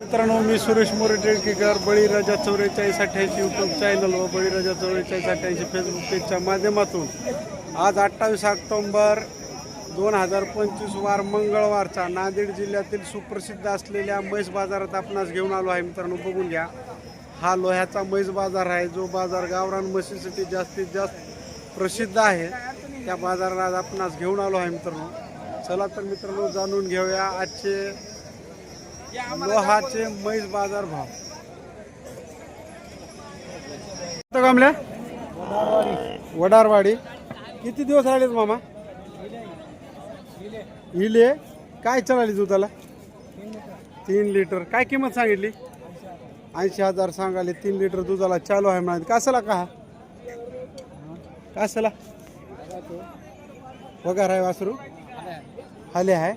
मित्रांनो मी सुरेश मोरे टिळकेकर बळीराजा चौवेचाळीस अठ्ठ्याऐंशी यूट्यूब चॅनल व बळीराजा चौवेचाळीस अठ्ठ्याऐंशी फेसबुक पेजच्या माध्यमातून आज अठ्ठावीस ऑक्टोंबर दोन हजार पंचवीस वार मंगळवारचा नांदेड जिल्ह्यातील सुप्रसिद्ध असलेल्या म्हैस बाजारात आपणास घेऊन आलो आहे. मित्रांनो बघून घ्या. हा लोह्याचा म्हैस बाजार आहे. जो बाजार गावरान म्हशीसाठी जास्तीत जास्त प्रसिद्ध आहे. त्या बाजारात आपणास घेऊन आलो आहे मित्रांनो. चला तर मित्रांनो जाणून घेऊया आजचे लोहाचे म्हैस बाजार भाव. कुठं वडारवाडी. किती दिवस राहिलेत मामा? इले. काय चलाली दुधाला? तीन लिटर. काय किंमत सांगितली? ऐंशी हजार सांगाले तीन लिटर दुधाला चालू आहे म्हणाले. कशाला का कशाला पगार आहे वासरू. आले आहे.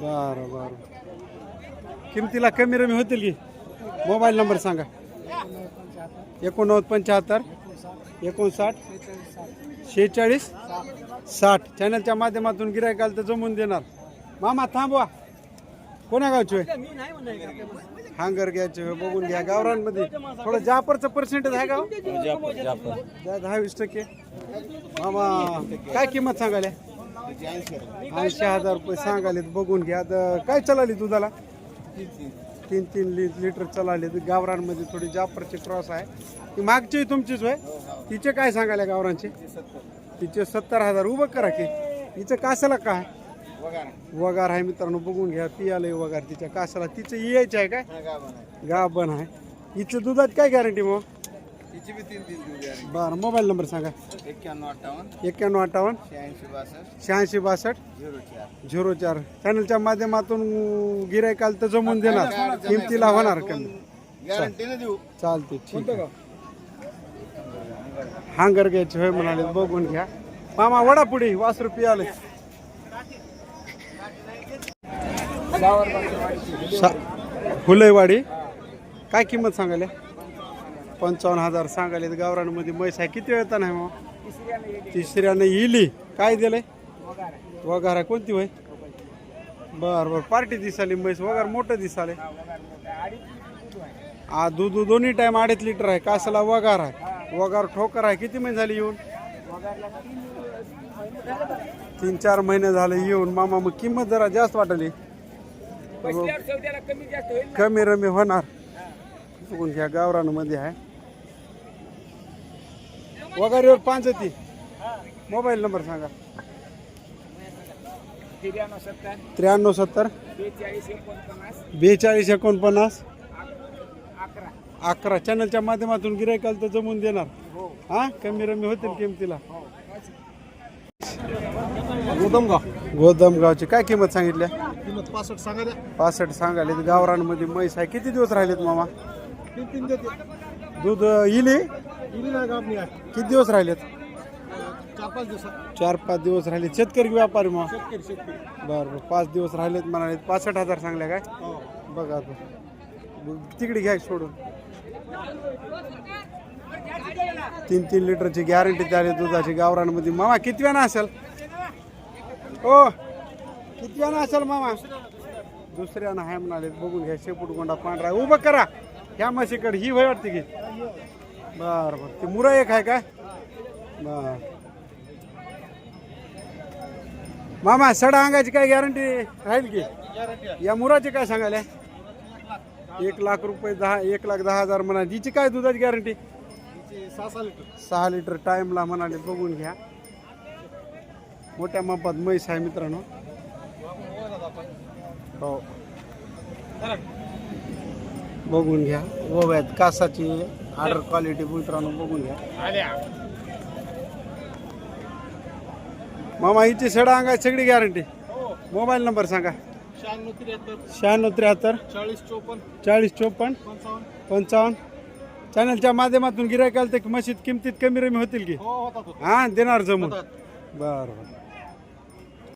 बरं बरं. किमतीला कमी रमी होतील की? मोबाईल नंबर सांगा. एकोणनव्वद पंच्याहत्तर एकोणसाठ शेहेचाळीस साठ. चॅनलच्या माध्यमातून गिरायकाला तर जमून देणार. मामा थांबवा. कोण्या गावचे होय? हांगर घ्यायचे होय, बघून घ्या. गावरांमध्ये थोडं जापरचं पर्सेंटेज आहे गाव? द्या दहा वीस टक्के. मामा काय किंमत सांगायला? ऐंशी हजार. रुपये सांगाले बघून घ्या. तर काय चलाली दुधाला? तीन तीन लि लिटर चलाले. गावरांमध्ये थोडी जाफरची क्रॉस आहे. ती मागची तुमचीच होय? तिचे काय सांगायला गावरांचे तिचे सत्तर हजार. उभं करा की. तिचं कासाला काय वगार आहे मित्रांनो बघून घ्या. ती आलंय वगार तिच्या कासाला. तिचं यायचं आहे काय? गाभण आहे. हिचं दुधात काय गॅरंटी मग? तिची बी तीन तीन दिवस बरं मोबाईल नंबर सांगा. एक्क्याण्णव अठ्ठावन्न. एक्क्याण्णव अठ्ठावन्न. शहाऐंशी बासष्ट. शहाऐंशी बासष्ट. झिरो चार. झिरो चार. चॅनलच्या माध्यमातून गिरायकाल तर जमून देणार. किमतीला होणार कमी. गॅरंटीने देऊ. चालते ठीक आहे. हांगर घ्यायचे होय म्हणाले बघून घ्या. मामा वडा पुढे वास रुपये आले फुलेवाडी काय किंमत सांगायला? पंचावन्न हजार सांगायले गावरांमध्ये म्हैस आहे. किती वेळ नाही मग तिसऱ्याने इली. काय दिलंय? वगार आहे कोणती होय? बर बर. पार्टी दिसाली म्हैस. वगार मोठं दिसाले हा दूध दोन्ही टाइम अडीच लिटर आहे. कासाला वगार आहे. वगार ठोकर आहे. किती महिने झाले येऊन? तीन चार महिने झाले येऊन. मामा मग किंमत जरा जास्त वाटली. कमी रमी होणार. घ्या गावरानमध्ये आहे. वगारीवर पाच ती मोबाईल नंबर सांगा. त्र्याण्णव सत्तर. बेचाळीस एकोणपन्नास. अकरा. चॅनलच्या माध्यमातून गिरायकाल तर जमून देणार. हो. हा? कमी रमी होतील किमतीला. गोदमगाव. गोदमगावची काय किंमत सांगितल्या किंमत पासष्ट सांगा पासष्ट सांगाले गावरांमध्ये म्हैस आहे. किती दिवस राहिलेत मामा? तीन तीन दूध अं, किती दिवस राहिलेत? चार पाच दिवसात. चार पाच दिवस राहिले शेतकरी की व्यापारी मग? बरं बरं. पाच दिवस राहिलेत म्हणाले पासष्ट हजार सांगल्या काय? हो. बघा आता. तिकडे घ्या सोडून. तीन तीन लिटरची गॅरंटी द्याली दुधाची गावरांमध्ये मामा किती वेळा असेल? हो. किती वेळा असेल मामा? दुसऱ्यानं आहे म्हणाले बघून घ्या. शेपूट गोंडा पांढरा. उभं करा. ह्या म्हशीकडे ही वय वाटते की. बर बर. ते मुरा एक आहे काय बर. मामा सडा अंगाची काय गॅरंटी राहील की? या मुराची काय सांगायला? एक लाख रुपये दहा एक लाख दहा हजार म्हणा. हिची काय दुधाची गॅरंटी सहा लिटर. टाईमला टाइमला म्हणाले बघून घ्या. मोठ्या मापात म्हैस आहे मित्रांनो. हो. बघून घ्या. गोव्यात कासाची ऑर्डर क्वालिटी मित्रांनो बघून घ्या. मामा हिची सडा अंगाची सगळी गॅरंटी मोबाईल नंबर सांगा. शहाण्णव त्र्याहत्तर. शहाण्णव त्र्याहत्तर. चाळीस चोपन्न. चाळीस चोपन्न. पंचावन्न. चॅनलच्या माध्यमातून गिरायकाल ते मशीद किमतीत कमी रमी होतील की? हो होता तो हा देणार जमून. बर बर.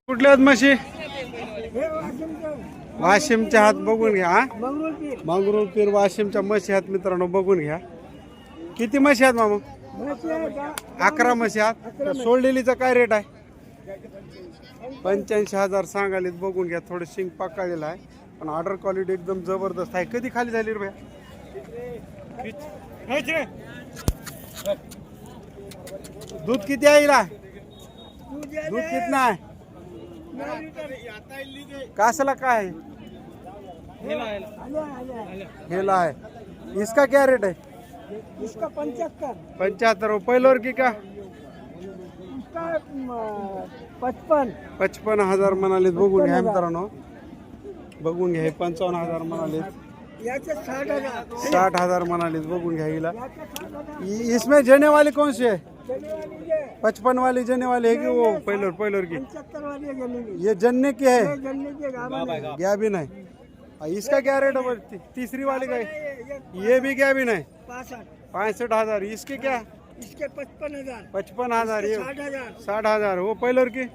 कुठल्या आहेत म्हशी? वाशिमच्या हात बघून घ्या मंगरूळ पीर वाशिमच्या म्हशी आहेत मित्रांनो बघून घ्या. किती म्हशी आहेत मामा? अकरा म्हशी आहेत. सोडलेलीचा काय रेट आहे? पंच्याऐंशी हजार सांगालीत बघून घ्या. थोडं शिंग पकाळलेलं आहे. पण ऑर्डर क्वालिटी एकदम जबरदस्त आहे. कधी खाली झाली रे भैया? दूध किती आहे हिला? दूध कितना आहे? कासला काय आहे? हेला है इसका क्या रेट है इसका पंचहत्तर पंचहत्तर वो पहिलोर की का? इसका पचपन। पचपन हजार म्हणालेत बघून घ्या मित्रांनो. बघून घ्या हे पंचावन्न हजार म्हणालेत याचे साठ हजार. साठ हजार म्हणालेत बघून घ्या हिला. याचे साठ हजार. इ- इसमें जने वाली कौन सी है? ये. पचपन वाली जने वाली है कि वो पहिलोर पहिलोर की? पंचहत्तर वाली है जमीन. ये जन्ने की है? ये जमीन के गाँव में. गया भी नहीं. इसका क्या रेट है तीसरी वाली का ये भी क्या भी नहीं? पासठ। हज़ार। इसके क्या? इसके पचपन हज़ार। पचपन हज़ार। ये साठ हज़ार। वो पहिलोर की?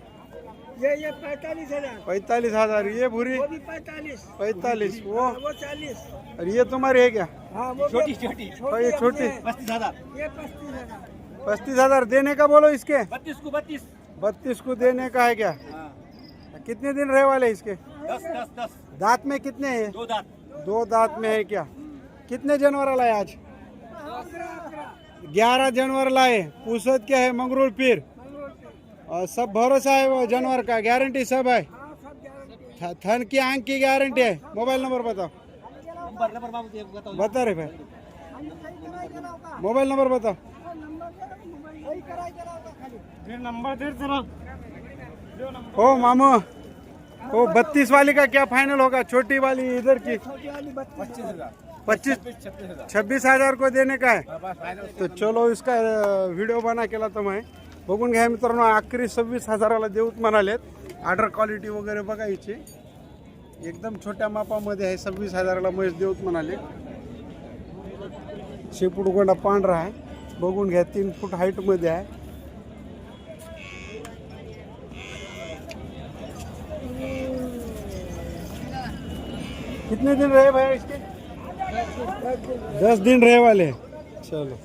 ये ये पैंतालीस हज़ार। पैंतालीस हज़ार। ये भूरी? वो भी पैंतालीस। पैंतालीस। वो? वो चालीस। और ये तुम्हारी है क्या? हाँ वो छोटी छोटी। ये छोटी? पस्तीस हज़ार। ये पच्चीस हज़ार। पच्चीस हज़ार देने का बोलो इसके? बत्तीस को बत्तीस। बत्तीस को देने का है क्या? कितने दिन रहे वाले इसके? दस दस दस. दांत में कितने हैं? दो दांत. दो दांत में है क्या? कितने जानवर लाए आज? ग्यारह जानवर लाए। पूछत क्या है? मंगरूल पीर. और सब भरोसा है वो जानवर का? गारंटी सब है? थन की आंख की गारंटी है। मोबाइल नंबर बताओ। नंबर नंबर बाबू ते बताओ। बता रे भाई। मोबाइल नंबर बताओ। नंबर हो। मामू। हो, वो बत्तीस वाली का क्या फाइनल होगा? छोटी वाली इधर की। पच्चीस छब्बीस हजार को देने का है। तो चलो इसका व्हिडिओ बना केला तर मग बघून घ्या मित्रांनो अखेरी सव्वीस हजाराला देऊत म्हणालेत. ऑर्डर क्वालिटी वगैरे बघायची एकदम छोट्या मापामध्ये आहे सव्वीस हजाराला म्हैस देऊत म्हणाले शेपूट गोंडा पांढरा आहे. बघून घ्या तीन फूट हाईटमध्ये आहे. कितने दिन रहे भैया इसके? दस दिन रहे वाले। चलो।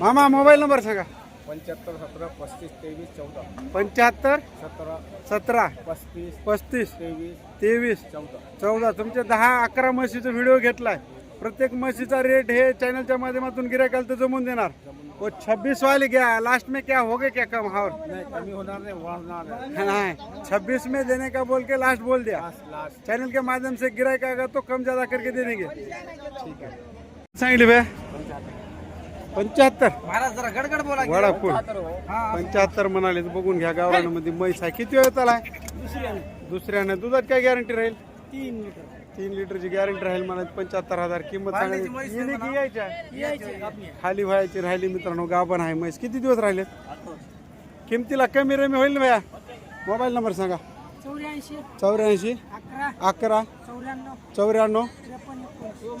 मामा मोबाईल नंबर सांगा। पंच्याहत्तर सतरा पस्तीस तेवीस चौदा. पंच्याहत्तर सतरा सतरा पस्तीस पस्तीस तेवीस तेवीस चौदा. चौदा. तुमचे दहा अकरा म्हशीचा व्हिडिओ घेतलाय. प्रत्येक म्हशीचा रेट हे चॅनलच्या माध्यमातून गिरायकाला तर जमून देणार. वो छब्बीस वाले क्या लास्ट में क्या होगे क्या कम? और नाही कमी छब्बीस में देने का बोल के लास्ट बोल दिया. चैनल के माध्यम से गिरायक आएगा तो कम ज्यादा करके दे देंगे. ठीक है। सांगितले भैया पंच्याहत्तर. महाराज जरा गडगड बोला वडा पंच्याहत्तर म्हणाले बघून घ्या गावरानमध्ये म्हैस आहे. किती वेळ त्याला दुसऱ्यानं. दुधात काय गॅरंटी राहील? तीन लिटर. तीन लिटरची गॅरंटी राहील मला पंच्याहत्तर हजार किंमत सांगायची. की यायच्या? खाली व्हायची राहिली मित्रांनो गाभण आहे म्हैस. किती दिवस राहिले? किमतीला कमी रमी होईल ना भैया? मोबाईल नंबर सांगा. चौऱ्याऐंशी अकरा चौऱ्याण्णव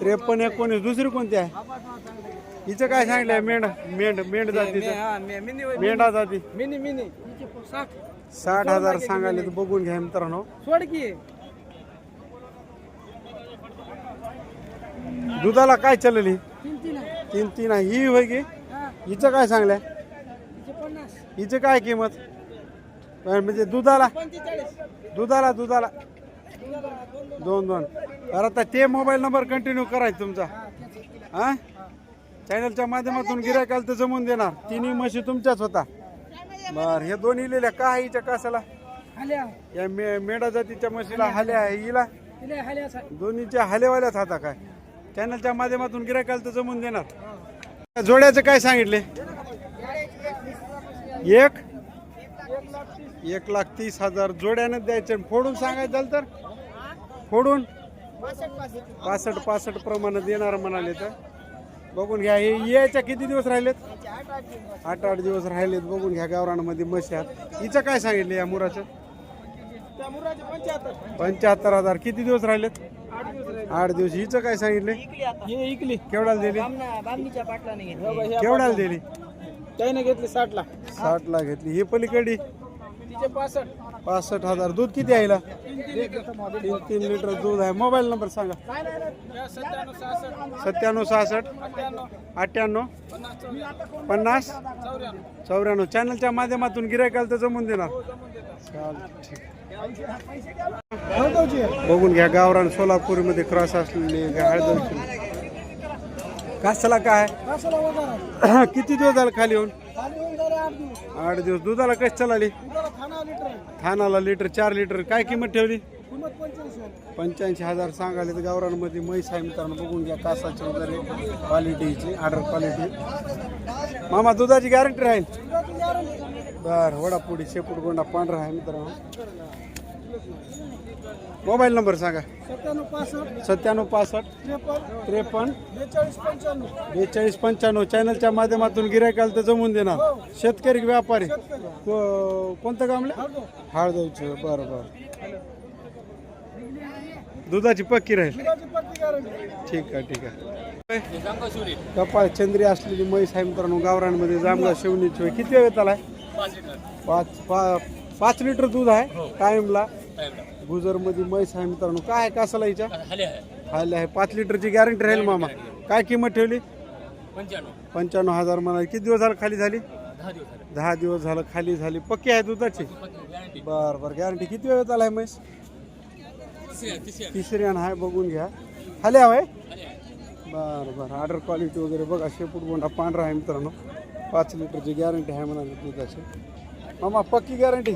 त्रेपन्न एकोणीस. दुसरी कोणती आहे? हिचं काय सांगितलंय? मेंढ मेंढ मेंढ जातीचं. मेंढा जाती. Mini mini. साठ. हजार सांगायले तर बघून घ्या मित्रांनो. सोड की. दुधाला काय चालली? तीन तीन तीन तीन आहे ही होय की? हिचं काय सांगलंय? हिचं काय किंमत? म्हणजे दुधाला? दुधाला दुधाला? दोन दोन. तर आता ते मोबाईल नंबर कंटिन्यू करायचा तुमचा. हा चॅनलच्या माध्यमातून गिरायकाला तर जमून देणार. तिन्ही म्हशी तुमच्याच होता. बर हे दोन्ही लिहिल्या का आहे हिच्या कासाला? या मे मेढा जातीच्या म्हशीला हाल्या आहे हिला? दोन्हीच्या हालेवाल्याच हाता काय? चॅनलच्या माध्यमातून गिरायकाला तर जमून देणार. जोड्याचं काय सांगितले? एक? एक लाख तीस हजार जोड्यानं द्यायचे आणि फोडून सांगायचं तर? फोडून? पासष्ट पासष्ट प्रमाणे देणार म्हणाले तर. बघून घ्या हे याच्या किती दिवस राहिलेत? आठ आठ दिवस राहिलेत. बघून घ्या गावरानमध्ये मशात. हिचं काय सांगितलं या मुराचं? पंच्याहत्तर हजार. किती दिवस राहिलेत? आठ दिवस. हिचं काय सांगितले? हे इकली. केवढ्याला दिली? बामणीच्या पाटलाने केवढ्याला दिली? त्याने घेतली साठ ला साठ ला घेतली. ही पलीकडे तिचे पासष्ट. हजार. दूध किती आहे हिला? तीन तीन लिटर दूध आहे. मोबाईल नंबर सांगा. सत्त्याण्णव सहासष्ट. अठ्ठ्याण्णव. पन्नास. चौऱ्याण्णव. चॅनलच्या माध्यमातून गिरायकाला तर जमून देणार. बघून घ्या गावरान सोलापूरमध्ये क्रॉस असलेली हळदवची कासाला काय? किती दिवस झाला खाली येऊन? आठ दिवस. दुधाला कशी चालली थानाला लिटर चार लिटर काय किंमत ठेवली? पंच्याऐंशी हजार सांगाले तर गावरांमध्ये म्हैस आहे मित्रांनो बघून घ्या कासाची वगैरे क्वालिटीची ऑर्डर क्वालिटी मामा दुधाची गॅरंटी राहील? बर वडापुडी शेपूट गोंडा पांढरा आहे मित्रांनो. मोबाईल नंबर सांगा. सत्त्याण्णव पासष्ट. सत्त्याण्णव पासष्ट. त्रेपन्न. त्रेपन्न. बेचाळीस पंच्याण्णव. बेचाळीस पंच्याण्णव. चॅनलच्या माध्यमातून गिरायकाला तर जमून देणार. शेतकरी की व्यापारी? को- कोणतं काम हळदवचं बरं बरं. दुधाची पक्की राहील. ठीक आहे ठीक आहे. कपाळ चंद्री असलेली म्हैस आहे मित्रांनो गावरांमध्ये जामगाव शिवणीची होय. किती वेळ आलाय पाच पा- पाच लिटर दूध आहे कायमला. गुजरमध्ये म्हैस आहे मित्रांनो. काय आहे? कासाला हिच्या? खायला आहे. पाच लिटरची गॅरंटी राहील मामा. काय किंमत ठेवली? पंच्याण्णव. हजार म्हणा. किती दिवस झालं खाली झाली? दहा दिवस झालं. खाली झाली. पक्की आहे दुधाची? बर बर. गॅरंटी किती वेळ आला आहे म्हैस तिसरी आहे बघून घ्या. खाली हवंय बर बर. ऑर्डर क्वालिटी वगैरे बघा. शेपूट गोंडा पांढरा आहे मित्रांनो. पाच लिटरची गॅरंटी आहे म्हणाली दुधाची मामा पक्की गॅरंटी?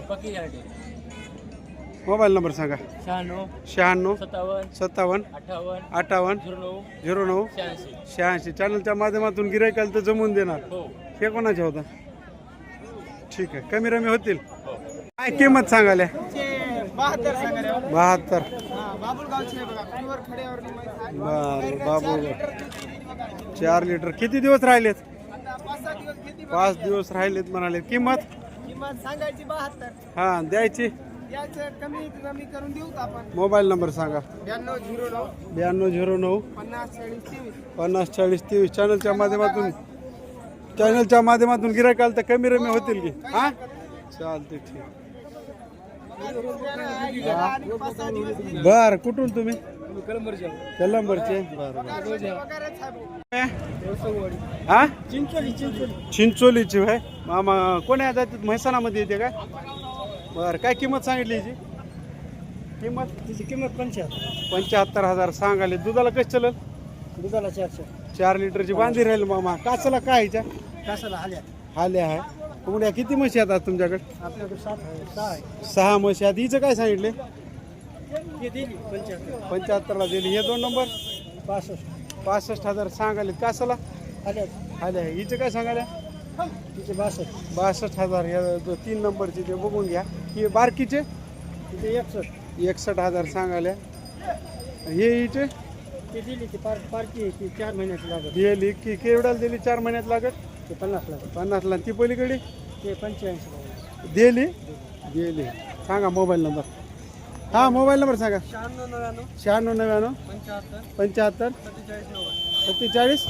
मोबाईल नंबर सांगा. शहाण्णव शहाण्णव सत्तावन्न सत्तावन्न अठ्ठावन्न अठ्ठावन्न झिरो नऊ झिरो नऊ शहाऐंशी. शहाऐंशी. चॅनलच्या माध्यमातून गिरायकाला तर जमून देणार. हो. हे कोणाच्या होता? ठीक आहे. कमी रमी होतील. काय किंमत सांगाल्या? बहात्तर बर बाबू चार लिटर. किती दिवस राहिलेत आता पाच सहा दिवस किती पाच दिवस राहिलेत म्हणाले किंमत? किंमत सांगायची बहात्तर. हा द्यायची? याचं कमी कमी करून देऊ का आपण? मोबाईल नंबर सांगा. ब्याण्णव झिरो नऊ. ब्याण्णव झिरो नऊ. पन्नास चाळीस तेवीस. पन्नास चाळीस तेवीस. चॅनलच्या माध्यमातून चॅनलच्या माध्यमातून गिरायकाला तर कमी रमी होतील की? हा? चालते ठीक. बर कुठून तुम्ही? कलंबरचे. हा? चिंचोली चिंचोली. चिंचोलीची होय? मामा कोण्या जातीत म्हैसाणामध्ये येते काय बर काय किंमत सांगितली याची किंमत? तिची किंमत पंच्याहत्तर. पंच्याहत्तर हजार सांगाले. दुधाला कसं चलल दुधाला चारशे चार लिटरची बांधी राहील मामा. कासाला काय ह्याच्या कासाला आल्या आले आहे कोंबड्या किती म्हशी आहेत आज तुमच्याकडे? आपल्याकडे सात आहे सहा आहे. सहा म्हशी. आहेत हिचं काय सांगितले? पंच्याहत्तर. पंच्याहत्तरला दिली. हे दोन नंबर? पासष्ट. पासष्ट हजार सांगाले कासाला? आल्या. आले आहे हिचं काय सांगाले तिचे बासष्ट. बासष्ट हजार. या दो- तीन नंबरचे ते बघून घ्या. ही बारकीचे? तिथे एकसष्ट. एकसष्ट हजार सांगाले हे हिचे? ती दिली ती पार आहे ती. चार महिन्याची लागत. दिली. की केवढ्याला दिली? चार महिन्यात लागत? ते पन्नास लागत. पन्नासला. ती पलीकडे ते पंच्याऐंशी लागत. दिली? दिली. सांगा मोबाईल नंबर. हा मोबाईल नंबर सांगा. शहाण्णव नव्याण्णव. शहाण्णव नव्याण्णव. पंच्याहत्तर. पंच्याहत्तर. सत्तेचाळीस.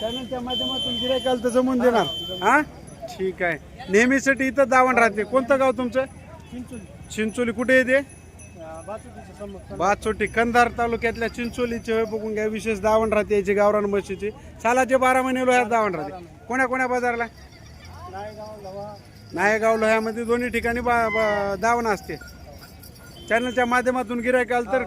चॅनलच्या माध्यमातून गिरायकाल तर जमून देणार. हा. ठीक आहे. नेहमीसाठी इथं दावण राहते. कोणतं गाव तुमचं? चिंचोली. चिंचोली. कुठे येते बाचोटी. कंधार तालुक्यातल्या चिंचोलीचे होय बघून घ्या. विशेष दावण राहते याची गावरान म्हशीची. सालाचे बारा महिने लोह्यात दावण राहते. कोण्या कोण्या बाजारला? नायगाव लोह्यामध्ये दोन्ही ठिकाणी बा- दावण असते. चॅनलच्या माध्यमातून गिरायकाल तर